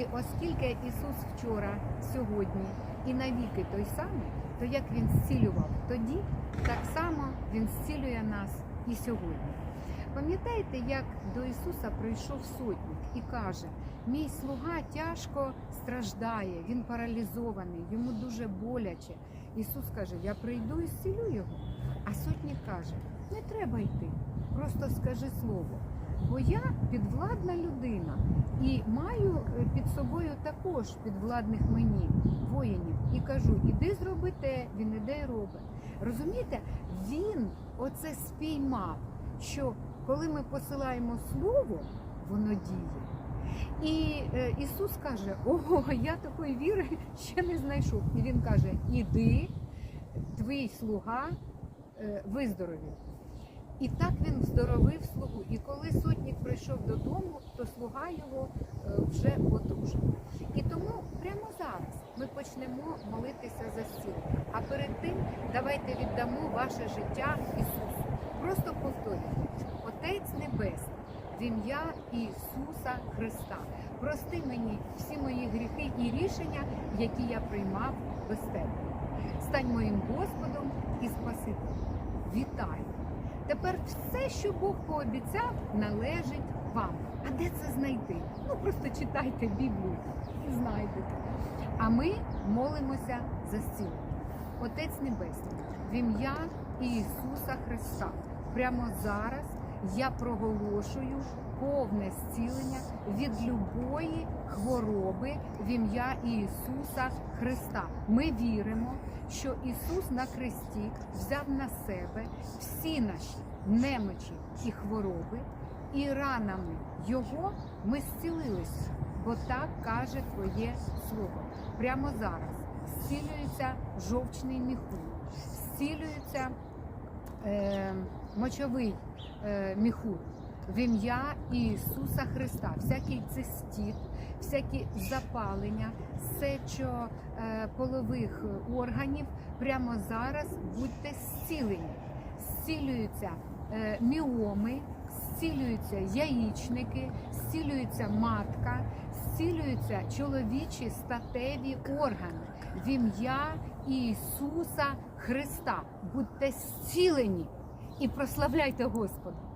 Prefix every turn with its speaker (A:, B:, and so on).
A: Друзі, оскільки Ісус вчора, сьогодні і навіки той самий, то як Він зцілював тоді, так само Він зцілює нас і сьогодні. Пам'ятаєте, як до Ісуса прийшов сотник і каже: Мій слуга тяжко страждає, він паралізований, йому дуже боляче. Ісус каже: Я прийду і зцілю його. А сотник каже: Не треба йти, просто скажи слово. Бо я підвладна людина і маю е, під собою також підвладних мені воїнів. І кажу, іди зроби те, він іде і робить. Розумієте, він оце спіймав, що коли ми посилаємо слово, воно діє. І е, Ісус каже: Ого, я такої віри ще не знайшов. І Він каже: Іди, твій слуга е, виздоровів. І так він здоровив слугу. І коли сотник прийшов додому, то слуга його е, вже одужав. І тому прямо зараз ми почнемо молитися за зцілення. А перед тим давайте віддамо ваше життя Ісусу. Просто повторюйте. Отець Небесний, в ім'я Ісуса Христа. Прости мені всі мої гріхи і рішення, які я приймав без тебе. Стань моїм Господом і Спасителем. Вітаю! Тепер все, що Бог пообіцяв, належить вам. А де це знайти? Ну просто читайте Біблію і знайдете. А ми молимося за стіл. Отець Небесний, в ім'я Ісуса Христа. Прямо зараз я проголошую повне зцілення від любої хвороби в ім'я Ісуса Христа. Ми віримо, що Ісус на хресті взяв на себе всі наші немочі і хвороби, і ранами Його ми зцілилися, бо так каже Твоє Слово. Прямо зараз зцілюється жовчний міхур, зцілюється е, мочовий е, міхур в ім'я Ісуса Христа. Всякий цистіт, всякі запалення, сечо е, полових органів прямо зараз будьте зцілені. Зцілюються е, міоми, зцілюються яєчники, зцілюється матка, зцілюються чоловічі статеві органи в ім'я Ісуса Христа. Будьте зцілені і прославляйте Господа.